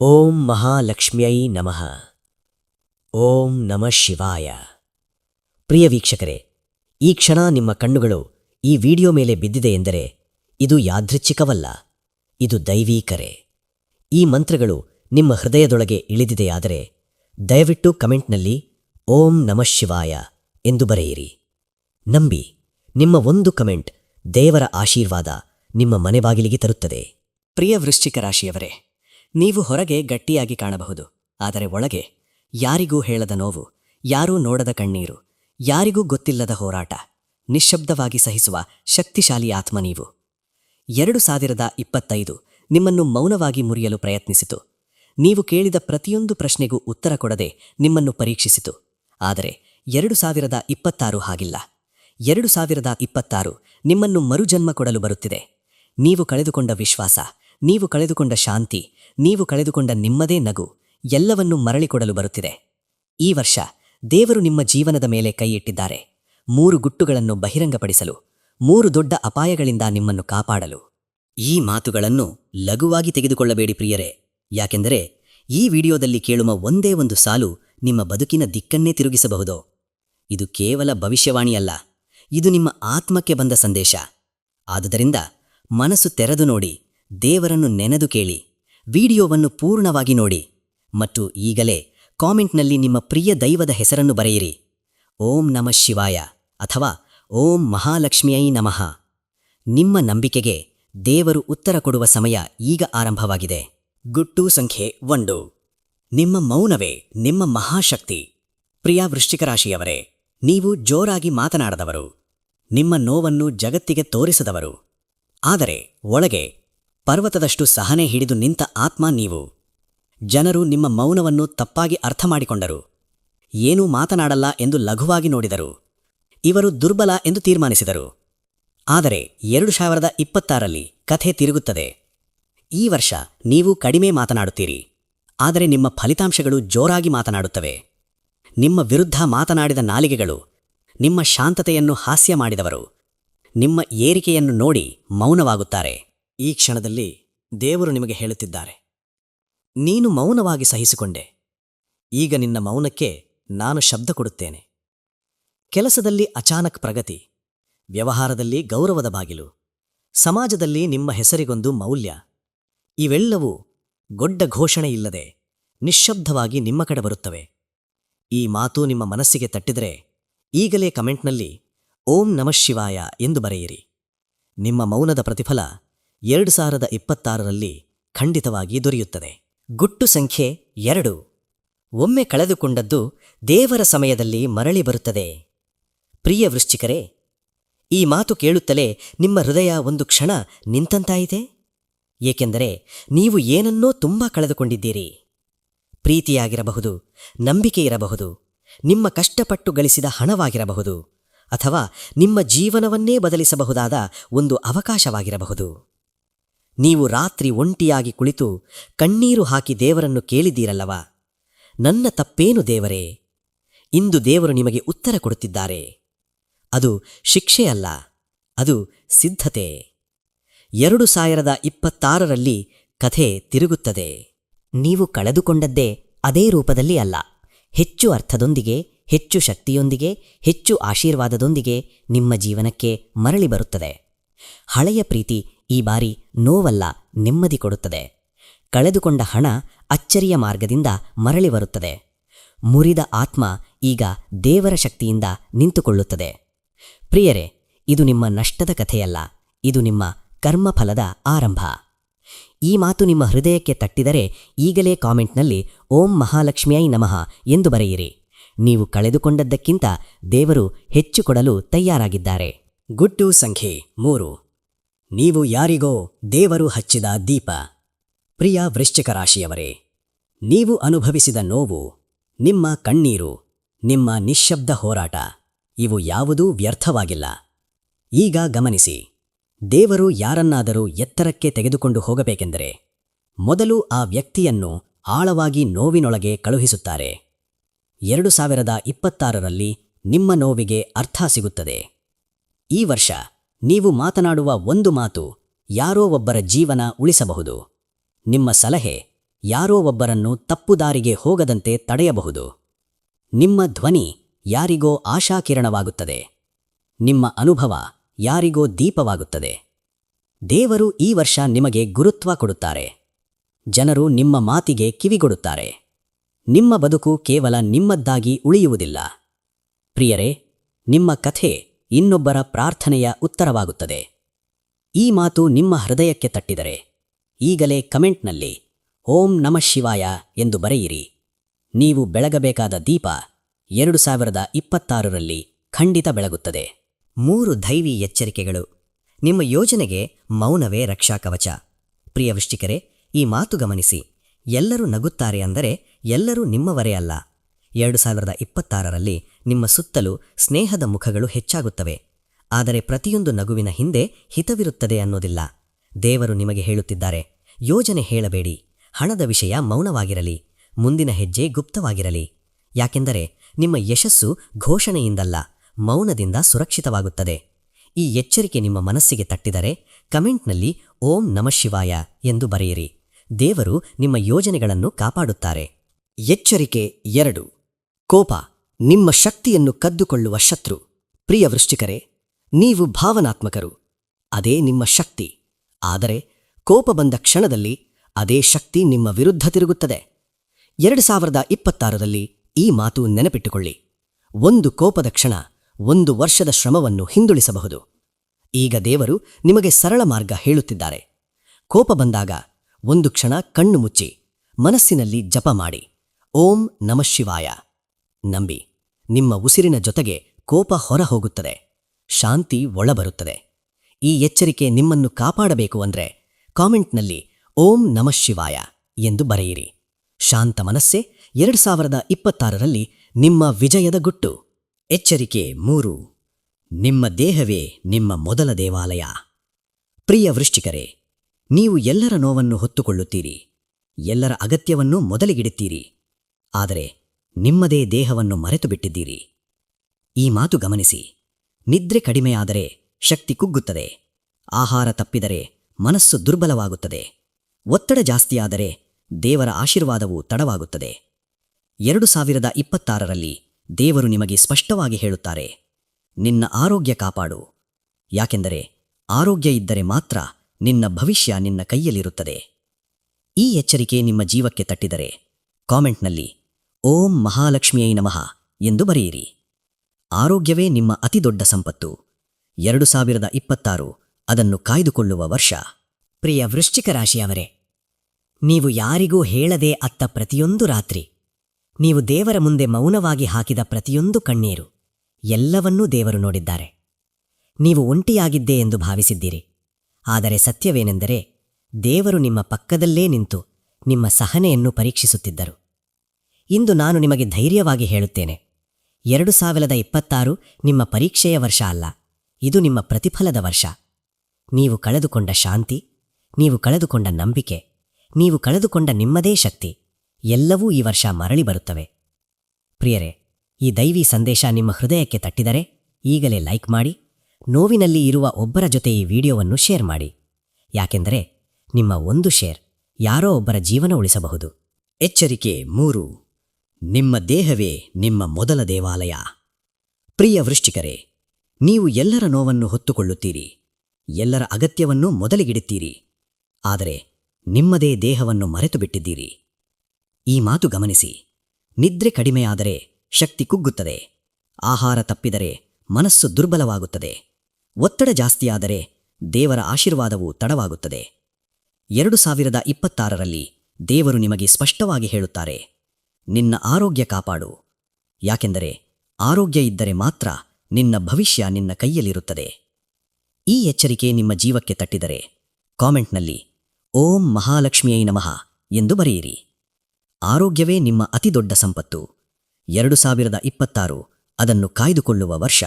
ಓಂ ಮಹಾಲಕ್ಷ್ಮ್ಯೈ ನಮಃ. ಓಂ ನಮಃ ಶಿವಾಯ. ಪ್ರಿಯ ವೀಕ್ಷಕರೇ, ಈ ಕ್ಷಣ ನಿಮ್ಮ ಕಣ್ಣುಗಳು ಈ ವಿಡಿಯೋ ಮೇಲೆ ಬಿದ್ದಿದೆ ಎಂದರೆ ಇದು ಯಾದೃಚ್ಛಿಕವಲ್ಲ, ಇದು ದೈವೀಕರೆ ಈ ಮಂತ್ರಗಳು ನಿಮ್ಮ ಹೃದಯದೊಳಗೆ ಇಳಿದಿದೆಯಾದರೆ ದಯವಿಟ್ಟು ಕಮೆಂಟ್ನಲ್ಲಿ ಓಂ ನಮಃ ಶಿವಾಯ ಎಂದು ಬರೆಯಿರಿ. ನಂಬಿ, ನಿಮ್ಮ ಒಂದು ಕಮೆಂಟ್ ದೇವರ ಆಶೀರ್ವಾದ ನಿಮ್ಮ ಮನೆ ಬಾಗಿಲಿಗೆ ತರುತ್ತದೆ. ಪ್ರಿಯ ವೃಶ್ಚಿಕ ರಾಶಿಯವರೇ ನೀವು ಹೊರಗೆ ಗಟ್ಟಿಯಾಗಿ ಕಾಣಬಹುದು. ಆದರೆ ಒಳಗೆ ಯಾರಿಗೂ ಹೇಳದ ನೋವು, ಯಾರೂ ನೋಡದ ಕಣ್ಣೀರು, ಯಾರಿಗೂ ಗೊತ್ತಿಲ್ಲದ ಹೋರಾಟ, ನಿಶ್ಶಬ್ದವಾಗಿ ಸಹಿಸುವ ಶಕ್ತಿಶಾಲಿ ಆತ್ಮ ನೀವು. ಎರಡು ಸಾವಿರದ ಇಪ್ಪತ್ತೈದು ನಿಮ್ಮನ್ನು ಮೌನವಾಗಿ ಮುರಿಯಲು ಪ್ರಯತ್ನಿಸಿತು. ನೀವು ಕೇಳಿದ ಪ್ರತಿಯೊಂದು ಪ್ರಶ್ನೆಗೂ ಉತ್ತರ ಕೊಡದೆ ನಿಮ್ಮನ್ನು ಪರೀಕ್ಷಿಸಿತು. ಆದರೆ ಎರಡು ಸಾವಿರದ ಇಪ್ಪತ್ತಾರು ಹಾಗಿಲ್ಲ. ಎರಡು ಸಾವಿರದ ಇಪ್ಪತ್ತಾರು ನಿಮ್ಮನ್ನು ಮರುಜನ್ಮ ಕೊಡಲು ಬರುತ್ತಿದೆ. ನೀವು ಕಳೆದುಕೊಂಡ ವಿಶ್ವಾಸ ನೀವು ಕಳೆದುಕೊಂಡ ಶಾಂತಿ, ನೀವು ಕಳೆದುಕೊಂಡ ನಿಮ್ಮದೇ ನಗು, ಎಲ್ಲವನ್ನೂ ಮರಳಿಕೊಡಲು ಬರುತ್ತಿದೆ. ಈ ವರ್ಷ ದೇವರು ನಿಮ್ಮ ಜೀವನದ ಮೇಲೆ ಕೈಯಿಟ್ಟಿದ್ದಾರೆ ಮೂರು ಗುಟ್ಟುಗಳನ್ನು ಬಹಿರಂಗಪಡಿಸಲು, ಮೂರು ದೊಡ್ಡ ಅಪಾಯಗಳಿಂದ ನಿಮ್ಮನ್ನು ಕಾಪಾಡಲು. ಈ ಮಾತುಗಳನ್ನು ಲಘುವಾಗಿ ತೆಗೆದುಕೊಳ್ಳಬೇಡಿ ಪ್ರಿಯರೇ. ಯಾಕೆಂದರೆ ಈ ವಿಡಿಯೋದಲ್ಲಿ ಕೇಳುವ ಒಂದೇ ಒಂದು ಸಾಲು ನಿಮ್ಮ ಬದುಕಿನ ದಿಕ್ಕನ್ನೇ ತಿರುಗಿಸಬಹುದು? ಇದು ಕೇವಲ ಭವಿಷ್ಯವಾಣಿಯಲ್ಲ. ಇದು ನಿಮ್ಮ ಆತ್ಮಕ್ಕೆ ಬಂದ ಸಂದೇಶ. ಆದುದರಿಂದ ಮನಸ್ಸು ತೆರೆದು ನೋಡಿ ದೇವರನ್ನು ನೆನೆದು ಕೇಳಿ, ವಿಡಿಯೋವನ್ನು ಪೂರ್ಣವಾಗಿ ನೋಡಿ ಮತ್ತು ಈಗಲೇ ಕಾಮೆಂಟ್ನಲ್ಲಿ ನಿಮ್ಮ ಪ್ರಿಯ ದೈವದ ಹೆಸರನ್ನು ಬರೆಯಿರಿ. ಓಂ ನಮಃ ಶಿವಾಯ ಅಥವಾ ಓಂ ಮಹಾಲಕ್ಷ್ಮಿಯೈ ನಮಃ. ನಿಮ್ಮ ನಂಬಿಕೆಗೆ ದೇವರು ಉತ್ತರ ಕೊಡುವ ಸಮಯ ಈಗ ಆರಂಭವಾಗಿದೆ. ಗುಟ್ಟು ಸಂಖ್ಯೆ ಒಂದು. ನಿಮ್ಮ ಮೌನವೇ ನಿಮ್ಮ ಮಹಾಶಕ್ತಿ. ಪ್ರಿಯ ವೃಶ್ಚಿಕ ರಾಶಿಯವರೇ ನೀವು ಜೋರಾಗಿ ಮಾತನಾಡದವರು. ನಿಮ್ಮ ನೋವನ್ನು ಜಗತ್ತಿಗೆ ತೋರಿಸದವರು. ಆದರೆ ಒಳಗೆ ಪರ್ವತದಷ್ಟು ಸಹನೆ ಹಿಡಿದು ನಿಂತ ಆತ್ಮ ನೀವು. ಜನರು ನಿಮ್ಮ ಮೌನವನ್ನು ತಪ್ಪಾಗಿ ಅರ್ಥ ಮಾಡಿಕೊಂಡರು ಏನೂ ಮಾತನಾಡಲ್ಲ ಎಂದು ಲಘುವಾಗಿ ನೋಡಿದರು. ಇವರು ದುರ್ಬಲ ಎಂದು ತೀರ್ಮಾನಿಸಿದರು. ಆದರೆ ಎರಡು ಸಾವಿರದ ಇಪ್ಪತ್ತಾರಲ್ಲಿ ಕಥೆ ತಿರುಗುತ್ತದೆ. ಈ ವರ್ಷ ನೀವು ಕಡಿಮೆ ಮಾತನಾಡುತ್ತೀರಿ. ಆದರೆ ನಿಮ್ಮ ಫಲಿತಾಂಶಗಳು ಜೋರಾಗಿ ಮಾತನಾಡುತ್ತವೆ. ನಿಮ್ಮ ವಿರುದ್ಧ ಮಾತನಾಡಿದ ನಾಲಿಗೆಗಳು, ನಿಮ್ಮ ಶಾಂತತೆಯನ್ನು ಹಾಸ್ಯ ಮಾಡಿದವರು, ನಿಮ್ಮ ಏರಿಕೆಯನ್ನು ನೋಡಿ ಮೌನವಾಗುತ್ತಾರೆ. ಈ ಕ್ಷಣದಲ್ಲಿ ದೇವರು ನಿಮಗೆ ಹೇಳುತ್ತಿದ್ದಾರೆ. ನೀನು ಮೌನವಾಗಿ ಸಹಿಸಿಕೊಂಡೆ. ಈಗ ನಿನ್ನ ಮೌನಕ್ಕೆ ನಾನು ಶಬ್ದ ಕೊಡುತ್ತೇನೆ. ಕೆಲಸದಲ್ಲಿ ಅಚಾನಕ್ ಪ್ರಗತಿ, ವ್ಯವಹಾರದಲ್ಲಿ ಗೌರವದ ಬಾಗಿಲು, ಸಮಾಜದಲ್ಲಿ ನಿಮ್ಮ ಹೆಸರಿಗೊಂದು ಮೌಲ್ಯ, ಇವೆಲ್ಲವೂ ಗೊಡ್ಡ ಘೋಷಣೆ ಇಲ್ಲದೆ ನಿಶ್ಶಬ್ದವಾಗಿ ನಿಮ್ಮ ಕಡೆ ಬರುತ್ತವೆ. ಈ ಮಾತು ನಿಮ್ಮ ಮನಸ್ಸಿಗೆ ತಟ್ಟಿದರೆ ಈಗಲೇ ಕಮೆಂಟ್ನಲ್ಲಿ ಓಂ ನಮಃ ಶಿವಾಯ ಎಂದು ಬರೆಯಿರಿ. ನಿಮ್ಮ ಮೌನದ ಪ್ರತಿಫಲ ಎರಡು ಸಾವಿರದ ಇಪ್ಪತ್ತಾರರಲ್ಲಿ ಖಂಡಿತವಾಗಿ ದೊರೆಯುತ್ತದೆ. ಗುಟ್ಟು ಸಂಖ್ಯೆ ಎರಡು. ಒಮ್ಮೆ ಕಳೆದುಕೊಂಡದ್ದು ದೇವರ ಸಮಯದಲ್ಲಿ ಮರಳಿ ಬರುತ್ತದೆ. ಪ್ರಿಯ ವೃಶ್ಚಿಕರೇ, ಈ ಮಾತು ಕೇಳುತ್ತಲೇ ನಿಮ್ಮ ಹೃದಯ ಒಂದು ಕ್ಷಣ ನಿಂತಂತಾಯಿತೆ? ಏಕೆಂದರೆ ನೀವು ಏನನ್ನೋ ತುಂಬ ಕಳೆದುಕೊಂಡಿದ್ದೀರಿ. ಪ್ರೀತಿಯಾಗಿರಬಹುದು, ನಂಬಿಕೆ ಇರಬಹುದು, ನಿಮ್ಮ ಕಷ್ಟಪಟ್ಟು ಗಳಿಸಿದ ಹಣವಾಗಿರಬಹುದು, ಅಥವಾ ನಿಮ್ಮ ಜೀವನವನ್ನೇ ಬದಲಿಸಬಹುದಾದ ಒಂದು ಅವಕಾಶವಾಗಿರಬಹುದು. ನೀವು ರಾತ್ರಿ ಒಂಟಿಯಾಗಿ ಕುಳಿತು ಕಣ್ಣೀರು ಹಾಕಿ ದೇವರನ್ನು ಕೇಳಿದ್ದೀರಲ್ಲವ? ನನ್ನ ತಪ್ಪೇನು ದೇವರೇ? ಇಂದು ದೇವರು ನಿಮಗೆ ಉತ್ತರ ಕೊಡುತ್ತಿದ್ದಾರೆ. ಅದು ಶಿಕ್ಷೆಯಲ್ಲ, ಅದು ಸಿದ್ಧತೆ. ಎರಡು ಸಾವಿರದ ಇಪ್ಪತ್ತಾರರಲ್ಲಿ ಕಥೆ ತಿರುಗುತ್ತದೆ. ನೀವು ಕಳೆದುಕೊಂಡದ್ದೇ ಅದೇ ರೂಪದಲ್ಲಿ ಅಲ್ಲ. ಹೆಚ್ಚು ಅರ್ಥದೊಂದಿಗೆ, ಹೆಚ್ಚು ಶಕ್ತಿಯೊಂದಿಗೆ, ಹೆಚ್ಚು ಆಶೀರ್ವಾದದೊಂದಿಗೆ ನಿಮ್ಮ ಜೀವನಕ್ಕೆ ಮರಳಿ ಬರುತ್ತದೆ. ಹಳೆಯ ಪ್ರೀತಿ ಈ ಬಾರಿ ನೋವಲ್ಲ ನೆಮ್ಮದಿ ಕೊಡುತ್ತದೆ. ಕಳೆದುಕೊಂಡ ಹಣ ಅಚ್ಚರಿಯ ಮಾರ್ಗದಿಂದ ಮರಳಿ ಬರುತ್ತದೆ. ಮುರಿದ ಆತ್ಮ ಈಗ ದೇವರ ಶಕ್ತಿಯಿಂದ ನಿಂತುಕೊಳ್ಳುತ್ತದೆ. ಪ್ರಿಯರೇ, ಇದು ನಿಮ್ಮ ನಷ್ಟದ ಕಥೆಯಲ್ಲ. ಇದು ನಿಮ್ಮ ಕರ್ಮಫಲದ ಆರಂಭ. ಈ ಮಾತು ನಿಮ್ಮ ಹೃದಯಕ್ಕೆ ತಟ್ಟಿದರೆ ಈಗಲೇ ಕಾಮೆಂಟ್ನಲ್ಲಿ ಓಂ ಮಹಾಲಕ್ಷ್ಮಿಯೈ ನಮಃ ಎಂದು ಬರೆಯಿರಿ. ನೀವು ಕಳೆದುಕೊಂಡದ್ದಕ್ಕಿಂತ ದೇವರು ಹೆಚ್ಚು ಕೊಡಲು ತಯಾರಾಗಿದ್ದಾರೆ. ಗುಟ್ಟು ಸಂಖ್ಯೆ ಮೂರು. ನೀವು ಯಾರಿಗೋ ದೇವರು ಹಚ್ಚಿದ ದೀಪ. ಪ್ರಿಯ ವೃಶ್ಚಿಕ ರಾಶಿಯವರೇ ನೀವು ಅನುಭವಿಸಿದ ನೋವು, ನಿಮ್ಮ ಕಣ್ಣೀರು, ನಿಮ್ಮ ನಿಶ್ಶಬ್ದ ಹೋರಾಟ, ಇವು ಯಾವುದೂ ವ್ಯರ್ಥವಾಗಿಲ್ಲ. ಈಗ ಗಮನಿಸಿ, ದೇವರು ಯಾರನ್ನಾದರೂ ಎತ್ತರಕ್ಕೆ ತೆಗೆದುಕೊಂಡು ಹೋಗಬೇಕೆಂದರೆ, ಮೊದಲು ಆ ವ್ಯಕ್ತಿಯನ್ನು ಆಳವಾಗಿ ನೋವಿನೊಳಗೆ ಕಳುಹಿಸುತ್ತಾರೆ. ಎರಡು ಸಾವಿರದ ಇಪ್ಪತ್ತಾರರಲ್ಲಿ ನಿಮ್ಮ ನೋವಿಗೆ ಅರ್ಥ ಸಿಗುತ್ತದೆ. ಈ ವರ್ಷ ನೀವು ಮಾತನಾಡುವ ಒಂದು ಮಾತು ಯಾರೋ ಒಬ್ಬರ ಜೀವನ ಉಳಿಸಬಹುದು. ನಿಮ್ಮ ಸಲಹೆ ಯಾರೋ ಒಬ್ಬರನ್ನು ತಪ್ಪು ದಾರಿಗೆ ಹೋಗದಂತೆ ತಡೆಯಬಹುದು. ನಿಮ್ಮ ಧ್ವನಿ ಯಾರಿಗೋ ಆಶಾಕಿರಣವಾಗುತ್ತದೆ. ನಿಮ್ಮ ಅನುಭವ ಯಾರಿಗೋ ದೀಪವಾಗುತ್ತದೆ. ದೇವರು ಈ ವರ್ಷ ನಿಮಗೆ ಗುರುತ್ವ ಕೊಡುತ್ತಾರೆ. ಜನರು ನಿಮ್ಮ ಮಾತಿಗೆ ಕಿವಿಗೊಡುತ್ತಾರೆ. ನಿಮ್ಮ ಬದುಕು ಕೇವಲ ನಿಮ್ಮದ್ದಾಗಿ ಉಳಿಯುವುದಿಲ್ಲ. ಪ್ರಿಯರೇ, ನಿಮ್ಮ ಕಥೆ ಇನ್ನೊಬ್ಬರ ಪ್ರಾರ್ಥನೆಯ ಉತ್ತರವಾಗುತ್ತದೆ. ಈ ಮಾತು ನಿಮ್ಮ ಹೃದಯಕ್ಕೆ ತಟ್ಟಿದರೆ, ಈಗಲೇ ಕಮೆಂಟ್ನಲ್ಲಿ, ಓಂ ನಮಃ ಶಿವಾಯ ಎಂದು ಬರೆಯಿರಿ. ನೀವು ಬೆಳಗಬೇಕಾದ ದೀಪ ಎರಡು ಸಾವಿರದ ಇಪ್ಪತ್ತಾರರಲ್ಲಿ ಖಂಡಿತ ಬೆಳಗುತ್ತದೆ. ಮೂರು ದೈವಿ ಎಚ್ಚರಿಕೆಗಳು. ನಿಮ್ಮ ಯೋಜನೆಗೆ ಮೌನವೇ ರಕ್ಷಾ ಕವಚ. ಪ್ರಿಯ ವೃಶ್ಚಿಕರೇ ಈ ಮಾತು ಗಮನಿಸಿ. ಎಲ್ಲರೂ ನಗುತ್ತಾರೆ ಅಂದರೆ ಎಲ್ಲರೂ ನಿಮ್ಮವರೇ ಅಲ್ಲ. ಎರಡು ಸಾವಿರದ ಇಪ್ಪತ್ತಾರರಲ್ಲಿ ನಿಮ್ಮ ಸುತ್ತಲೂ ಸ್ನೇಹದ ಮುಖಗಳು ಹೆಚ್ಚಾಗುತ್ತವೆ. ಆದರೆ ಪ್ರತಿಯೊಂದು ನಗುವಿನ ಹಿಂದೆ ಹಿತವಿರುತ್ತದೆ ಅನ್ನೋದಿಲ್ಲ. ದೇವರು ನಿಮಗೆ ಹೇಳುತ್ತಿದ್ದಾರೆ, ಯೋಜನೆ ಹೇಳಬೇಡಿ, ಹಣದ ವಿಷಯ ಮೌನವಾಗಿರಲಿ, ಮುಂದಿನ ಹೆಜ್ಜೆ ಗುಪ್ತವಾಗಿರಲಿ. ಯಾಕೆಂದರೆ ನಿಮ್ಮ ಯಶಸ್ಸು ಘೋಷಣೆಯಿಂದಲ್ಲ, ಮೌನದಿಂದ ಸುರಕ್ಷಿತವಾಗುತ್ತದೆ. ಈ ಎಚ್ಚರಿಕೆ ನಿಮ್ಮ ಮನಸ್ಸಿಗೆ ತಟ್ಟಿದರೆ ಕಮೆಂಟ್ನಲ್ಲಿ ಓಂ ನಮಃಶಿವಾಯ ಎಂದು ಬರೆಯಿರಿ. ದೇವರು ನಿಮ್ಮ ಯೋಜನೆಗಳನ್ನು ಕಾಪಾಡುತ್ತಾರೆ. ಎಚ್ಚರಿಕೆ ಎರಡು. ಕೋಪ ನಿಮ್ಮ ಶಕ್ತಿಯನ್ನು ಕದ್ದುಕೊಳ್ಳುವ ಶತ್ರು. ಪ್ರಿಯ ವೃಶ್ಚಿಕರೇ, ನೀವು ಭಾವನಾತ್ಮಕರು. ಅದೇ ನಿಮ್ಮ ಶಕ್ತಿ. ಆದರೆ ಕೋಪ ಬಂದ ಕ್ಷಣದಲ್ಲಿ ಅದೇ ಶಕ್ತಿ ನಿಮ್ಮ ವಿರುದ್ಧ ತಿರುಗುತ್ತದೆ. ಎರಡು ಸಾವಿರದ ಇಪ್ಪತ್ತಾರರಲ್ಲಿ ಈ ಮಾತು ನೆನಪಿಟ್ಟುಕೊಳ್ಳಿ. ಒಂದು ಕೋಪದ ಕ್ಷಣ ಒಂದು ವರ್ಷದ ಶ್ರಮವನ್ನು ಹಿಂದುಳಿಸಬಹುದು. ಈಗ ದೇವರು ನಿಮಗೆ ಸರಳ ಮಾರ್ಗ ಹೇಳುತ್ತಿದ್ದಾರೆ. ಕೋಪ ಬಂದಾಗ ಒಂದು ಕ್ಷಣ ಕಣ್ಣು ಮುಚ್ಚಿ, ಮನಸ್ಸಿನಲ್ಲಿ ಜಪ ಮಾಡಿ. ಓಂ ನಮಃಶಿವಾಯ ನಂಬಿ ನಿಮ್ಮ ಉಸಿರಿನ ಜೊತೆಗೆ ಕೋಪ ಹೊರ ಹೋಗುತ್ತದೆ ಶಾಂತಿ ಒಳಬರುತ್ತದೆ. ಈ ಎಚ್ಚರಿಕೆ ನಿಮ್ಮನ್ನು ಕಾಪಾಡಬೇಕು ಅಂದ್ರೆ ಕಾಮೆಂಟ್ನಲ್ಲಿ ಓಂ ನಮಃಶಿವಾಯ ಎಂದು ಬರೆಯಿರಿ. ಶಾಂತ ಮನಸ್ಸೇ ಎರಡು ಸಾವಿರದ ಇಪ್ಪತ್ತಾರರಲ್ಲಿ ನಿಮ್ಮ ವಿಜಯದ ಗುಟ್ಟು. ಎಚ್ಚರಿಕೆ ಮೂರು, ನಿಮ್ಮ ದೇಹವೇ ನಿಮ್ಮ ಮೊದಲ ದೇವಾಲಯ. ಪ್ರಿಯ ವೃಶ್ಚಿಕರೇ, ನೀವು ಎಲ್ಲರ ನೋವನ್ನು ಹೊತ್ತುಕೊಳ್ಳುತ್ತೀರಿ, ಎಲ್ಲರ ಅಗತ್ಯವನ್ನು ಮೊದಲಿಗಿಡುತ್ತೀರಿ ಆದರೆ ನಿಮ್ಮದೇ ದೇಹವನ್ನು ಮರೆತು ಬಿಟ್ಟಿದ್ದೀರಿ ಈ ಮಾತು ಗಮನಿಸಿ. ನಿದ್ರೆ ಕಡಿಮೆಯಾದರೆ ಶಕ್ತಿ ಕುಗ್ಗುತ್ತದೆ. ಆಹಾರ ತಪ್ಪಿದರೆ ಮನಸ್ಸು ದುರ್ಬಲವಾಗುತ್ತದೆ. ಒತ್ತಡ ಜಾಸ್ತಿಯಾದರೆ ದೇವರ ಆಶೀರ್ವಾದವು ತಡವಾಗುತ್ತದೆ. ಎರಡು ಸಾವಿರದ ಇಪ್ಪತ್ತಾರರಲ್ಲಿ ದೇವರು ನಿಮಗೆ ಸ್ಪಷ್ಟವಾಗಿ ಹೇಳುತ್ತಾರೆ. ನಿನ್ನ ಆರೋಗ್ಯ ಕಾಪಾಡು. ಯಾಕೆಂದರೆ ಆರೋಗ್ಯ ಇದ್ದರೆ ಮಾತ್ರ ನಿನ್ನ ಭವಿಷ್ಯ ನಿನ್ನ ಕೈಯಲ್ಲಿರುತ್ತದೆ. ಈ ಎಚ್ಚರಿಕೆ ನಿಮ್ಮ ಜೀವಕ್ಕೆ ತಟ್ಟಿದರೆ ಕಾಮೆಂಟ್ನಲ್ಲಿ ಓಂ ಮಹಾಲಕ್ಷ್ಮಿಯೈ ನಮಃ ಎಂದು ಬರೆಯಿರಿ. ಆರೋಗ್ಯವೇ ನಿಮ್ಮ ಅತಿದೊಡ್ಡ ಸಂಪತ್ತು. ಎರಡು ಸಾವಿರದ ಇಪ್ಪತ್ತಾರು ಅದನ್ನು ಕಾಯ್ದುಕೊಳ್ಳುವ ವರ್ಷ. ಪ್ರಿಯ ವೃಶ್ಚಿಕ ರಾಶಿಯವರೇ, ನೀವು ಯಾರಿಗೂ ಹೇಳದೆ ಅತ್ತ ಪ್ರತಿಯೊಂದು ರಾತ್ರಿ, ನೀವು ದೇವರ ಮುಂದೆ ಮೌನವಾಗಿ ಹಾಕಿದ ಪ್ರತಿಯೊಂದು ಕಣ್ಣೀರು, ಎಲ್ಲವನ್ನೂ ದೇವರು ನೋಡಿದ್ದಾರೆ. ನೀವು ಒಂಟಿಯಾಗಿದ್ದೆ ಎಂದು ಭಾವಿಸಿದ್ದೀರಿ. ಆದರೆ ಸತ್ಯವೇನೆಂದರೆ, ದೇವರು ನಿಮ್ಮ ಪಕ್ಕದಲ್ಲೇ ನಿಂತು ನಿಮ್ಮ ಸಹನೆಯನ್ನು ಪರೀಕ್ಷಿಸುತ್ತಿದ್ದರು. ಇಂದು ನಾನು ನಿಮಗೆ ಧೈರ್ಯವಾಗಿ ಹೇಳುತ್ತೇನೆ. ಎರಡು ಸಾವಿರದ ಇಪ್ಪತ್ತಾರು ನಿಮ್ಮ ಪರೀಕ್ಷೆಯ ವರ್ಷ ಅಲ್ಲ. ಇದು ನಿಮ್ಮ ಪ್ರತಿಫಲದ ವರ್ಷ. ನೀವು ಕಳೆದುಕೊಂಡ ಶಾಂತಿ, ನೀವು ಕಳೆದುಕೊಂಡ ನಂಬಿಕೆ, ನೀವು ಕಳೆದುಕೊಂಡ ನಿಮ್ಮದೇ ಶಕ್ತಿ, ಎಲ್ಲವೂ ಈ ವರ್ಷ ಮರಳಿ ಬರುತ್ತವೆ. ಪ್ರಿಯರೇ, ಈ ದೈವಿ ಸಂದೇಶ ನಿಮ್ಮ ಹೃದಯಕ್ಕೆ ತಟ್ಟಿದರೆ ಈಗಲೇ ಲೈಕ್ ಮಾಡಿ, ನೋವಿನಲ್ಲಿ ಇರುವ ಒಬ್ಬರ ಜೊತೆ ಈ ವಿಡಿಯೋವನ್ನು ಶೇರ್ ಮಾಡಿ. ಯಾಕೆಂದರೆ ನಿಮ್ಮ ಒಂದು ಶೇರ್ ಯಾರೋ ಒಬ್ಬರ ಜೀವನ ಉಳಿಸಬಹುದು. ಎಚ್ಚರಿಕೆ ಮೂರು. ನಿಮ್ಮ ದೇಹವೇ ನಿಮ್ಮ ಮೊದಲ ದೇವಾಲಯ. ಪ್ರಿಯ ವೃಶ್ಚಿಕರೇ, ನೀವು ಎಲ್ಲರ ನೋವನ್ನು ಹೊತ್ತುಕೊಳ್ಳುತ್ತೀರಿ. ಎಲ್ಲರ ಅಗತ್ಯವನ್ನು ಮೊದಲಿಗಿಡುತ್ತೀರಿ. ಆದರೆ ನಿಮ್ಮದೇ ದೇಹವನ್ನು ಮರೆತು ಬಿಟ್ಟಿದ್ದೀರಿ ಈ ಮಾತು ಗಮನಿಸಿ. ನಿದ್ರೆ ಕಡಿಮೆಯಾದರೆ ಶಕ್ತಿ ಕುಗ್ಗುತ್ತದೆ. ಆಹಾರ ತಪ್ಪಿದರೆ ಮನಸ್ಸು ದುರ್ಬಲವಾಗುತ್ತದೆ. ಒತ್ತಡ ಜಾಸ್ತಿಯಾದರೆ ದೇವರ ಆಶೀರ್ವಾದವು ತಡವಾಗುತ್ತದೆ. ಎರಡು ಸಾವಿರದ ಇಪ್ಪತ್ತಾರರಲ್ಲಿ ದೇವರು ನಿಮಗೆ ಸ್ಪಷ್ಟವಾಗಿ ಹೇಳುತ್ತಾರೆ. ನಿನ್ನ ಆರೋಗ್ಯ ಕಾಪಾಡು. ಯಾಕೆಂದರೆ ಆರೋಗ್ಯ ಇದ್ದರೆ ಮಾತ್ರ ನಿನ್ನ ಭವಿಷ್ಯ ನಿನ್ನ ಕೈಯಲ್ಲಿರುತ್ತದೆ. ಈ ಎಚ್ಚರಿಕೆ ನಿಮ್ಮ ಜೀವಕ್ಕೆ ತಟ್ಟಿದರೆ ಕಾಮೆಂಟ್ನಲ್ಲಿ ಓಂ ಮಹಾಲಕ್ಷ್ಮಿಯೈ ನಮಃ ಎಂದು ಬರೆಯಿರಿ. ಆರೋಗ್ಯವೇ ನಿಮ್ಮ ಅತಿದೊಡ್ಡ ಸಂಪತ್ತು. ಎರಡು ಸಾವಿರದ ಇಪ್ಪತ್ತಾರು ಅದನ್ನು ಕಾಯ್ದುಕೊಳ್ಳುವ ವರ್ಷ.